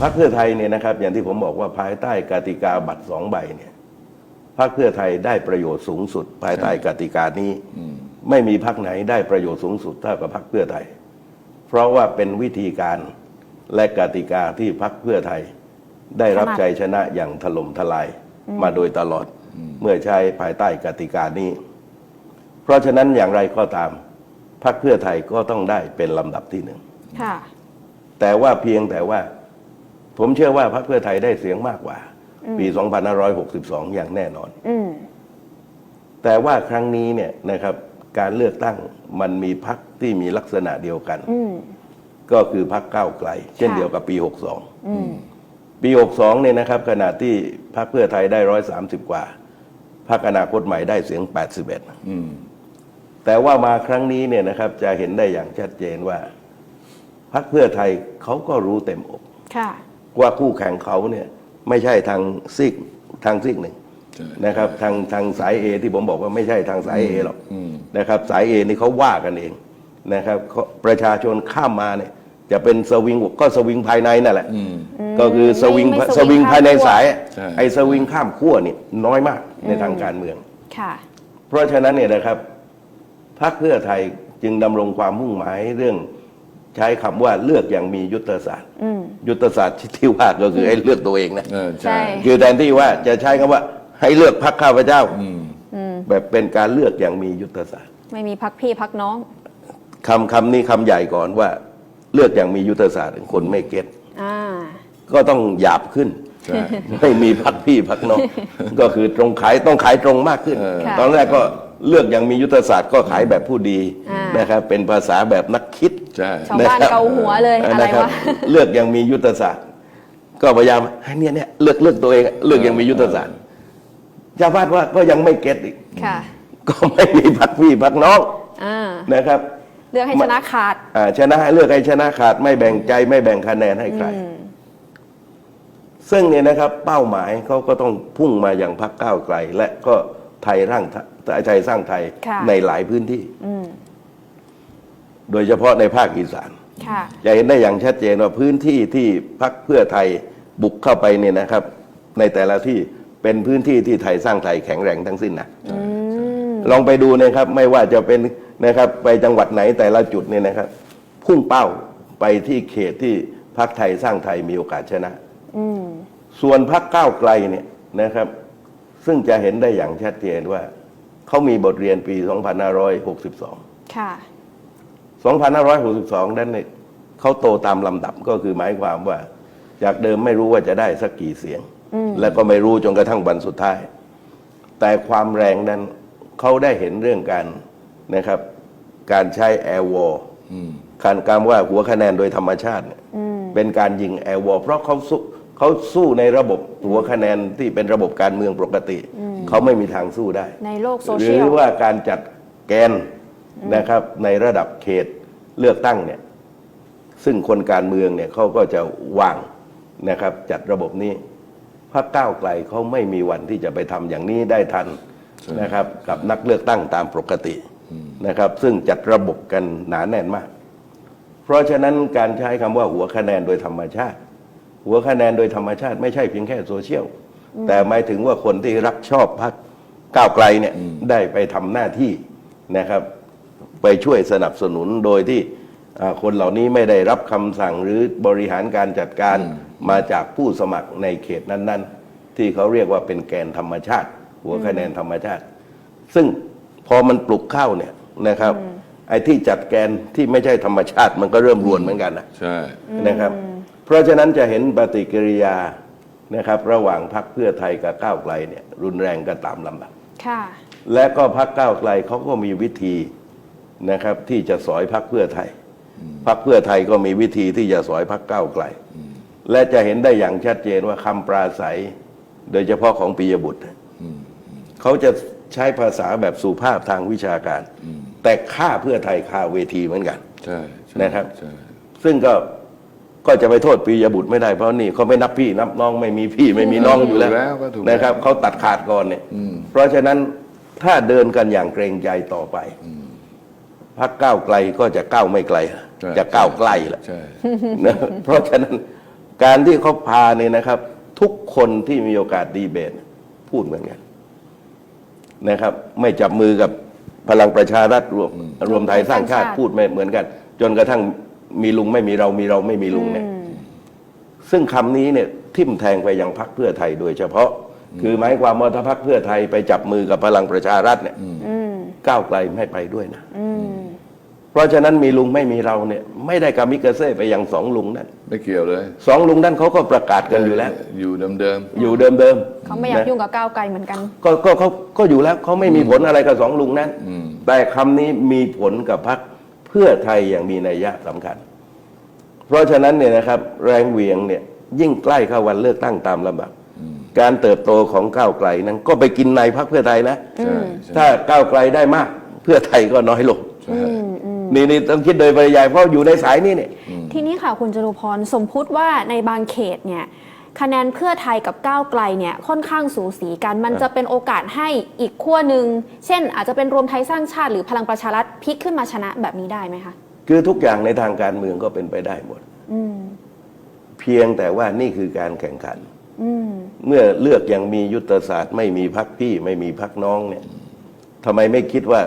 พรรคเพื่อไทยเนี่ยนะครับ อย่างที่ผมบอกว่าภายใต้กติกาบัตรสองใบเนี่ยพรรคเพื่อไทยได้ประโยชน์สูงสุด ภายใต้กติกานี้ไม่มีพรรคไหนได้ประโยชน์สูงสุดเท่ากับพรรคเพื่อไทย เพราะว่าเป็นวิธีการและกติกาที่พรรคเพื่อไทย ได้รับถนัดชัยชนะอย่างถล่มทลายมาโดยตลอดเมื่อใช้ภายใต้กติกานี้ เพราะฉะนั้นอย่างไรก็ตามพรรคเพื่อไทยก็ต้องได้เป็นลำดับที่หนึ่งค่ะแต่ว่าเพียงแต่ว่า ผมเชื่อว่าพรรคเพื่อไทยได้เสียงมากกว่า ปี 2562 อย่างแน่นอน อืมแต่ว่าครั้งนี้เนี่ยนะครับการเลือกตั้งมันมีพรรคที่มีลักษณะเดียวกัน อืมก็คือพรรคก้าวไกล เช่นค่ะเดียวกับปี อืม62 ปี 62เนี่ยนะครับขณะที่พรรคเพื่อไทยได้ 130 กว่าพรรคอนาคตใหม่ได้เสียง 81 อืม แต่ว่ามาครั้งนี้เนี่ยนะครับจะเห็นได้อย่างชัดเจนว่าพรรคเพื่อไทยเขาก็รู้เต็มอก ค่ะ ว่าคู่แข่งเขาเนี่ยไม่ใช่ทางซีกทางซีกหนึ่งใช่นะครับทางทางสายเอที่ผมบอกว่าไม่ใช่ทางสายเอหรอกอืมนะครับสายเอนี่เขาว่ากันเองนะครับเขาประชาชนข้ามมาเนี่ยจะเป็นสวิงก็สวิงภายในนั่นแหละอืมก็คือสวิงไม่ไม่สสวิวิงงภายในข้ามขั้วสายใช่ไอ้สวิงข้ามขั้วนี่น้อยมากในทางการเมืองค่ะเพราะฉะนั้นเนี่ยนะครับพรรคเพื่อไทยจึงดำรงความมุ่งหมายเรื่อง ใช้คำว่าเลือกอย่างมียุทธศาสตร์ อืม ยุทธศาสตร์ที่ว่าก็คือให้เลือกตัวเองนะ เออใช่ ใช่ คือแทนที่ว่าจะใช้คำว่าให้เลือกพรรคข้าพเจ้า อืม อืม แบบเป็นการเลือกอย่างมียุทธศาสตร์ไม่มีพักพี่พักน้อง คำคำนี้คำใหญ่ก่อนว่า เลือกอย่างมียุทธศาสตร์คนไม่เก็ตอ่า ก็ต้องหยาบขึ้น ใช่ ไม่มีพักพี่พักน้อง ก็คือตรงขายต้องขายตรงมากขึ้น เออ ค่ะ ตอนแรกก็ เลือกอย่างมียุทธศาสตร์ก็ขายแบบผู้ดีอ่านนะครับเป็นภาษาแบบนักคิดใช่ชาวบ้านเกาหัวเลยอะไรนคบวะ เลือกอย่างมียุทธศาสตร์ ก็พยายามให้เนี่ยเนี่ยเลือกเลือกตัวเองเลือกอย่างมียุทธศาสตร์ชาวบ้านว่าก็ยังไม่เก็ตอีก ค่ะก็ไม่มีพักพี่พักน้องอ่านะครับ เลือกให้ชนะขาด อ่าชนะให้เลือกให้ชนะขาดไม่แบ่งใจไม่แบ่งคะแนนให้ใครอืมซึ่งเนี่ยนะครับ เป้าหมายเขาก็ต้องพุ่งมาอย่างพักก้าวไกล และก็ ไทยร่างไทยสร้างไทยค่ะในหลายพื้นที่อืมโดยเฉพาะในภาคอีสานค่ะจะเห็นได้อย่างชัดเจนว่าพื้นที่ที่พักเพื่อไทยบุกเข้าไปเนี่ยนะครับ ในแต่ละที่เป็นพื้นที่ที่ไทยสร้างไทยแข็งแรงทั้งสิ้นนะอืมลองไปดูนะครับ ไม่ว่าจะเป็นนะครับ ไปจังหวัดไหนแต่ละจุดเนี่ยนะครับ พุ่งเป้าไปที่เขตที่พักไทยสร้างไทยมีโอกาสชนะอืมส่วนพักก้าวไกลเนี่ยนะครับ ซึ่งจะเห็นได้อย่างชัดเจนว่า เขามีบทเรียนปี 2562 ค่ะ 2562 นั้นเนี่ยเขาโตตามลำดับก็คือหมายความว่า จากเดิมไม่รู้ว่าจะได้สักกี่เสียงอืมแล้วก็ไม่รู้จนกระทั่งวันสุดท้าย แต่ความแรงนั้นเขาได้เห็นเรื่องการนะครับ การใช้แอร์วอลอืมการการว่าหัวคะแนนโดยธรรมชาติเนี่ยอืมเป็นการยิงแอร์วอลเพราะเขาสู้ เขาสู้ในระบบหัวคะแนนที่เป็นระบบการเมืองปกติ เขาไม่มีทางสู้ได้ ในโลกโซหเชีรืยอลว่าการจัดแกนนะครับ ในระดับเขตเลือกตั้งเนี่ย ซึ่งคนการเมืองเนี่ยเขาก็จะวางนะครับ จัดระบบนี้พรรคก้าวไกลเขาไม่มีวันที่จะไปทำอย่างนี้ได้ทันนะครับ กับนักเลือกตั้งตามปกตินะครับ ซึ่งจัดระบบกันหนาแน่นมาก เพราะฉะนั้นการใช้คำว่าหัวคะแนนโดยธรรมชาติ หัวคะแนนโดยธรรมชาติไม่ใช่เพียงแค่โซเชียล แต่หมายถึงว่าคนที่รักชอบพรรคก้าวไกลเนี่ยได้ไปทำหน้าที่นะครับ ไปช่วยสนับสนุนโดยที่อ่าคนเหล่านี้ไม่ได้รับคำสั่งหรือบริหารการจัดการมาจากผู้สมัครในเขตนั้น ๆ ที่เขาเรียกว่าเป็นแกนธรรมชาติ หัวคะแนนธรรมชาติ ซึ่งพอมันปลุกเข้าเนี่ยนะครับไอ้ที่จัดแกนที่ไม่ใช่ธรรมชาติมันก็เริ่มรวนเหมือนกันนะใช่นะครับ เพราะฉะนั้นจะเห็นปฏิกิริยานะครับ ระหว่างพรรคเพื่อไทยกับก้าวไกลเนี่ยรุนแรงก็ตามลำดับค่ะ และก็พรรคก้าวไกลเขาก็มีวิธีนะครับที่จะสอยพรรคเพื่อไทยพรรคเพื่อไทยก็มีวิธีที่จะสอยพรรคก้าวไกล และจะเห็นได้อย่างชัดเจนว่าคำปราศัย โดยเฉพาะของปียบุตรเขาจะใช้ภาษาแบบสุภาพทางวิชาการ แต่ฆ่าเพื่อไทยคาเวทีเหมือนกันใช่ใช่นะครับใช่ซึ่งก็ ก็จะไปโทษปียบุตรไม่ได้เพราะนี่เขาไม่นับพี่นับน้องไม่มีพี่ไม่มีน้องอยู่แล้วถูกแล้วก็ถูกแล้วนะครับเขาตัดขาดก่อนเนี่ยอืมเพราะฉะนั้นถ้าเดินกันอย่างเกรงใจต่อไปพักก้าวไกลก็จะก้าวไม่ไกลใช่จะก้าวใกล้ละใช่นะเพราะฉะนั้นการที่เขาพาเนี่ยนะครับ ทุกคนที่มีโอกาสดีเบตพูดเหมือนกันนะครับ ไม่จับมือกับพลังประชารัฐรวมรวมไทยสร้างชาติสร้างชาติพูดไม่เหมือนกัน จนกระทั่ง มีลุงไม่มีเรามีเราไม่มีลุงเนี่ย ซึ่งคำนี้เนี่ยทิ่มแทงไปยังพักเพื่อไทยโดยเฉพาะ คือหมายความว่าถ้าพักเพื่อไทยไปจับมือกับพลังประชารัฐเนี่ยอืมก้าวไกลไม่ไปด้วยนะอืมเพราะฉะนั้นมีลุงไม่มีเราเนี่ย ไม่ได้กามิกาเซ่ไปยังสองลุงนั่นไม่เกี่ยวเลยสองลุงนั่นเขาก็ประกาศกันอยู่แล้ว อยู่เดิมอยู่เดิมๆเขาไม่อยากนะยุ่งกับก้าวไกลเหมือนกัน ก็ก็เขาก็อยู่แล้วเขาไม่มีผลอะไรกับสองลุงนั้นอืมแต่คำนี้มีผลกับพักเพื่อไทยอย่างมีนัยยะสำคัญ เพราะฉะนั้นเนี่ยนะครับ แรงเหวียงเนี่ยยิ่งใกล้เข้าวันเลือกตั้งตามลำดับการเติบโตของก้าวไกลนั้นก็ไปกินในพักเพื่อไทยนะๆใช่ใช่ถ้าก้าวไกลได้มาก เพื่อไทยก็น้อยลงใช่นี่นี่ต้องคิดโดยปริยายเพราะอยู่ในสายนี้เนี่ยทีนี้ค่ะคุณจตุพรสมพุติว่าในบางเขตเนี่ย คะแนนเพื่อไทยกับก้าวไกลเนี่ยค่อนข้างสูสีกัน มันจะเป็นโอกาสให้อีกขั้วหนึ่ง เช่น อาจจะเป็นรวมไทยสร้างชาติหรือพลังประชารัฐพลิกขึ้นมาชนะแบบนี้ได้ไหมคะ คือทุกอย่างในทางการเมืองก็เป็นไปได้หมดอืมเพียงแต่ว่านี่คือการแข่งขันอืมเมื่อเลือกอย่างมียุทธศาสตร์ ไม่มีพักพี่ไม่มีพักน้องเนี่ยทำไมไม่คิดว่า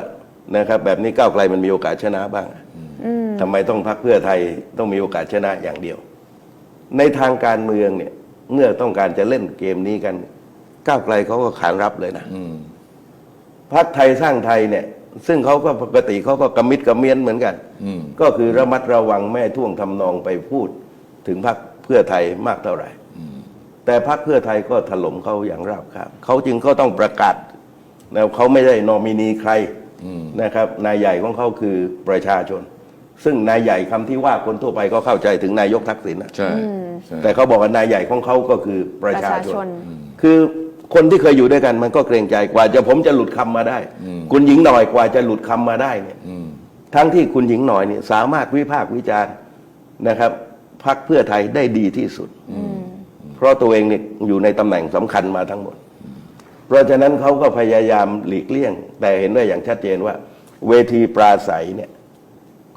นะครับแบบนี้ก้าวไกลมันมีโอกาสชนะบ้างอะอืมทำไมต้องพักเพื่อไทยต้องมีโอกาสชนะอย่างเดียว ในทางการเมืองเนี่ย เมื่อต้องการจะเล่นเกมนี้กัน ก้าวไกลเขาก็ขานรับเลยนะอืมพักไทยสร้างไทยเนี่ย ซึ่งเขาก็ปกติเขาก็กระมิดกระเมียนเหมือนกันอืมก็คือระมัดระวังแม่ท่วงทำนองไปพูดถึงพักเพื่อไทยมากเท่าไหร่แต่พักเพื่อไทยก็ถล่มเขาอย่างราบคาบเขาจึงก็ต้องประกาศนะเขาไม่ได้นอมินีใครอืมนะครับ นายใหญ่ของเขาคือประชาชน ซึ่งนายใหญ่คำที่ว่าคนทั่วไปก็เข้าใจถึงนายกทักษิณนะใช่ใช่แต่เขาบอกว่านายใหญ่ของเขาก็คือประชาชประชาชนนคือคนที่เคยอยู่ด้วยกันมันก็เกรงใจกว่าจะผมจะหลุดคำมาได้ คุณหญิงหน่อยกว่าจะหลุดคำมาได้เนี่ยอืมทั้งที่คุณหญิงหน่อยเนี่ยสามารถวิพากษ์วิจารณ์นะครับพักเพื่อไทยได้ดีที่สุด เพราะตัวเองเนี่ยอยู่ในตำแหน่งสำคัญมาทั้งหมด เพราะฉะนั้นเขาก็พยายามหลีกเลี่ยง แต่เห็นได้อย่างชัดเจนว่า เวทีปราศัยเนี่ย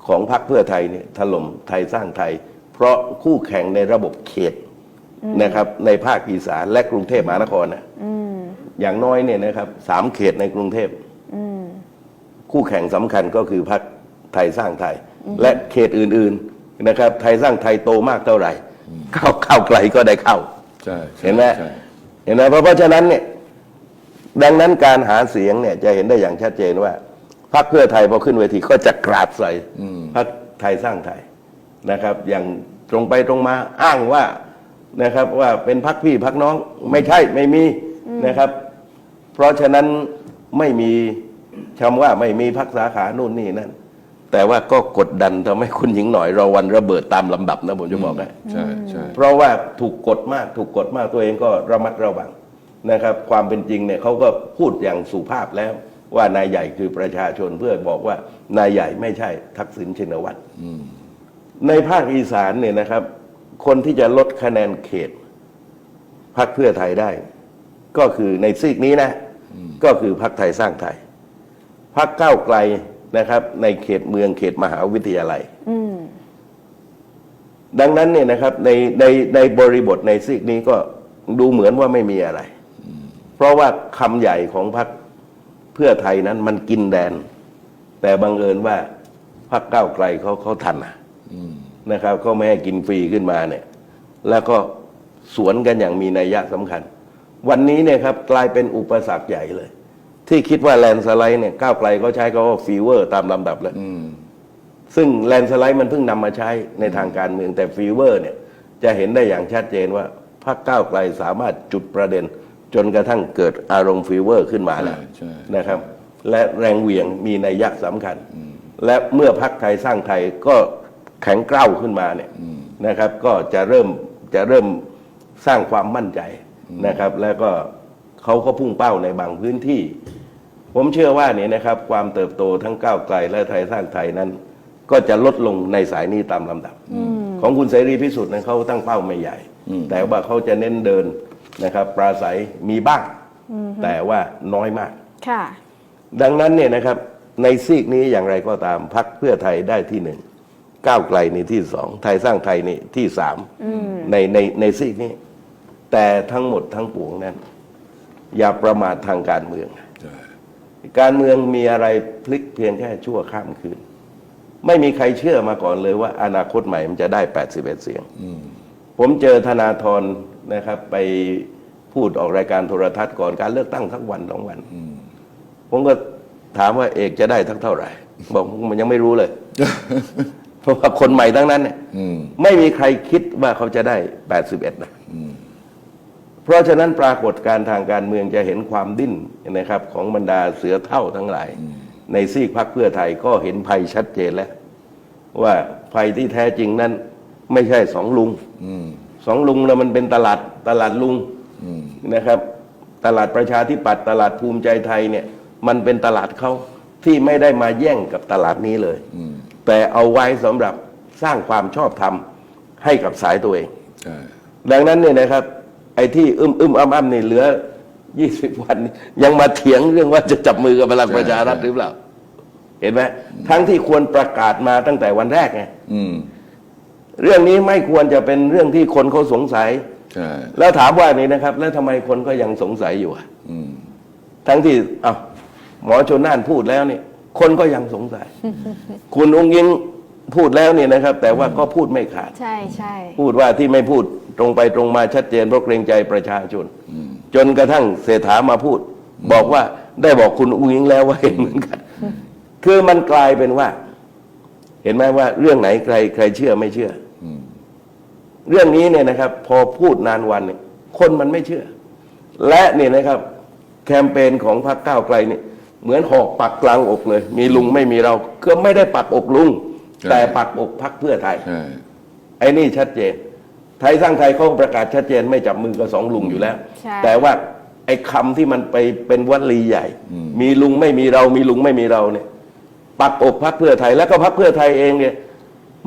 ของพรรคเพื่อไทยเนี่ยถล่มไทยสร้างไทย เพราะคู่แข่งในระบบเขตนะครับ ในภาคอีสานและกรุงเทพมหานครนะอย่างน้อยเนี่ยนะครับสามเขตในกรุงเทพคู่แข่งสำคัญก็คือพรรคไทยสร้างไทย และเขตอื่น ๆนะครับ ไทยสร้างไทยโตมากเท่าไหร่ เข้าเข้าไกลก็ได้เข้าใช่ใช่เห็นไหมใช่เห็นไหมเพราะเพราะฉะนั้นเนี่ยดังนั้นการหาเสียงเนี่ยจะเห็นได้อย่างชัดเจนว่า พรรคเพื่อไทยพอขึ้นเวทีก็จะกราดใส่พรรคไทยสร้างไทยนะครับ อย่างตรงไปตรงมาอ้างว่านะครับ ว่าเป็นพรรคพี่พรรคน้องไม่ใช่ไม่มีนะครับ เพราะฉะนั้นไม่มีคำว่าไม่มีพักสาขานู่นนี่นั่นแต่ว่าก็กดดันทำให้คุณหญิงหน่อยรอวันระเบิดตามลำดับนะผมจะบอกให้ใช่ใช่เพราะว่าถูกกดมากถูกกดมากตัวเองก็ระมัดระวังนะครับ ความเป็นจริงเนี่ยเขาก็พูดอย่างสุภาพแล้ว ว่านายใหญ่คือประชาชนเพื่อบอกว่านายใหญ่ไม่ใช่ทักษิณชินวัตรในภาคอีสานเนี่ยนะครับ คนที่จะลดคะแนนเขตพรรคเพื่อไทยได้ ก็คือในซีกนี้นะ ก็คือพรรคไทยสร้างไทยพรรคก้าวไกลนะครับ ในเขตเมืองเขตมหาวิทยาลัยอืมดังนั้นเนี่ยนะครับในในในบริบทในซีกนี้ก็ดูเหมือนว่าไม่มีอะไร เพราะว่าคำใหญ่ของพรรค เพื่อไทยนั้นมันกินแดน แต่บังเอิญว่าพรรคก้าวไกลเขาเขาทันนะนะครับเขาไม่ให้กินฟรีขึ้นมาเนี่ย แล้วก็สวนกันอย่างมีนัยยะสำคัญ วันนี้เนี่ยครับกลายเป็นอุปสรรคใหญ่เลย ที่คิดว่าแลนด์สไลด์เนี่ยก้าวไกลเขาใช้ก็ฟีเวอร์ตามลำดับเลยอืมซึ่งแลนด์สไลด์มันเพิ่งนำมาใช้ในทางการเมืองแต่ฟีเวอร์เนี่ยจะเห็นได้อย่างชัดเจนว่าพรรคก้าวไกลสามารถจุดประเด็น จนกระทั่งเกิดอารมณ์ฟีเวอร์ขึ้นมาแล้วใช่ใช่นะครับ และแรงเหวี่ยงมีนัยยะสำคัญ และเมื่อพรรคไทยสร้างไทยก็แข็งเกร้าขึ้นมาเนี่ยนะครับ ก็จะเริ่มจะเริ่มสร้างความมั่นใจนะครับ แล้วก็เขาก็พุ่งเป้าในบางพื้นที่ ผมเชื่อว่าเนี่ยนะครับ ความเติบโตทั้งก้าวไกลและไทยสร้างไทยนั้น ก็จะลดลงในสายนี้ตามลำดับ ของคุณเสรีพิสุทธิ์นั้นเขาตั้งเป้าไม่ใหญ่ แต่ว่าเขาจะเน้นเดิน นะครับปราศัยมีบ้าง แต่ว่าน้อยมาก ค่ะ ดังนั้นเนี่ยนะครับในซีกนี้อย่างไรก็ตามพักเพื่อไทยได้ที่หนึ่งก้าวไกลนี่ที่สองไทยสร้างไทยนี่ที่สามในในในซีกนี้ แต่ทั้งหมดทั้งปวงนั้น อย่าประมาททางการเมืองใช่การเมืองมีอะไรพลิกเพียงแค่ชั่วข้ามคืน ไม่มีใครเชื่อมาก่อนเลยว่า อนาคตใหม่มันจะได้ 81 เสียงผมเจอธนาธร นะครับ ไปพูดออกรายการโทรทัศน์ก่อนการเลือกตั้งทั้งวันสองวันผมก็ถามว่าเอกจะได้ทั้งเท่าไหร่ บอกมันยังไม่รู้เลย เพราะว่าคนใหม่ทั้งนั้นเนี่ยอืมไม่มีใครคิดว่าเขาจะได้81นะเพราะฉะนั้นปรากฏการณ์ทางการเมืองจะเห็นความดิ้นนะครับ ของบรรดาเสือเท่าทั้งหลาย ในซีกพักเพื่อไทยก็เห็นภัยชัดเจนแล้ว ว่าภัยที่แท้จริงนั้น ไม่ใช่สองลุง สองลุงแล้วมันเป็นตลาดตลาดลุงนะครับ ตลาดประชาธิปัตย์ตลาดภูมิใจไทยเนี่ย มันเป็นตลาดเขาที่ไม่ได้มาแย่งกับตลาดนี้เลยแต่เอาไว้สำหรับสร้างความชอบธรรมให้กับสายตัวเองใช่ดังนั้นเนี่ยนะครับ ไอ้ที่อึมอึมอ้ำอ้ำนี่เหลือ20วันนี่ยังมาเถียงเรื่องว่าจะจับมือกับพลังประชารัฐหรือเปล่า เห็นไหมทั้งที่ควรประกาศมาตั้งแต่วันแรกไงอืม เรื่องนี้ไม่ควรจะเป็นเรื่องที่คนเขาสงสัย ใช่แล้วถามว่านี่นะครับ แล้วทำไมคนก็ยังสงสัยอยู่อะอืมทั้งที่อ้าวหมอชนน่านพูดแล้วเนี่ยคนก็ยังสงสัย คุณองค์ยิงพูดแล้วเนี่ยนะครับ แต่ว่าก็พูดไม่ขาด ใช่ใช่พูดว่าที่ไม่พูดตรงไปตรงมาชัดเจนเพราะเกรงใจประชาชน จนกระทั่งเศรษฐามาพูด บอกว่าได้บอกคุณอุ้งอิงแล้วว่าเห็นเหมือนกัน คือมันกลายเป็นว่า เห็นไหมว่าเรื่องไหนใครใครเชื่อไม่เชื่ออ เรื่องนี้เนี่ยนะครับ พอพูดนานวันเนี่ยคนมันไม่เชื่อ และเนี่ยนะครับ แคมเปญของพรรคก้าวไกลเนี่ยเหมือนหอกปักกลางอกเลย มีลุงไม่มีเราก็ไม่ได้ปักอกลุง แต่ปักอกพรรคเพื่อไทยใช่ไอ้นี่ชัดเจน ไทยสร้างไทยเขาประกาศชัดเจนไม่จับมือกับสองลุงอยู่แล้ว ใช่ แต่ว่าไอ้คำที่มันไปเป็นวลีใหญ่ มีลุงไม่มีเรา มีลุงไม่มีเราเนี่ย ปักอกพักเพื่อไทยแล้วก็พักเพื่อไทยเองเนี่ย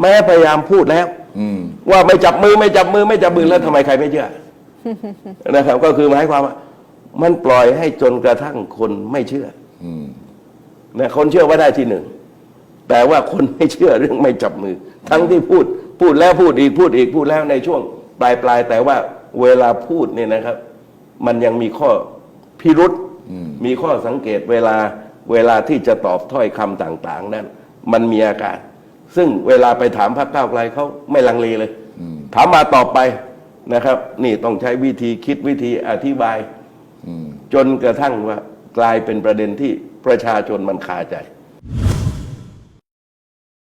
แม้พยายามพูดแล้ว อืม ว่าไม่จับมือไม่จับมือไม่จับมือแล้วทำไมใครไม่เชื่อ นะครับ ก็คือหมายความว่า มันปล่อยให้จนกระทั่งคนไม่เชื่ออืม นะคนเชื่อว่าได้ที่หนึ่ง แต่ว่าคนไม่เชื่อเรื่องไม่จับมือ ทั้งที่พูด พูดแล้วพูดอีกพูดอีกพูดแล้วในช่วง ปลายปลายๆแต่ว่าเวลาพูดเนี่ยนะครับ มันยังมีข้อพิรุษมีข้อสังเกตเวลาเวลาที่จะตอบถ้อยคำต่าง ๆ นั้น มันมีอาการ ซึ่งเวลาไปถามพรรคก้าวไกลเขาไม่ลังเลเลย ถามมาตอบไปนะครับ นี่ต้องใช้วิธีคิดวิธีอธิบายจนกระทั่งว่ากลายเป็นประเด็นที่ประชาชนมันคาใจ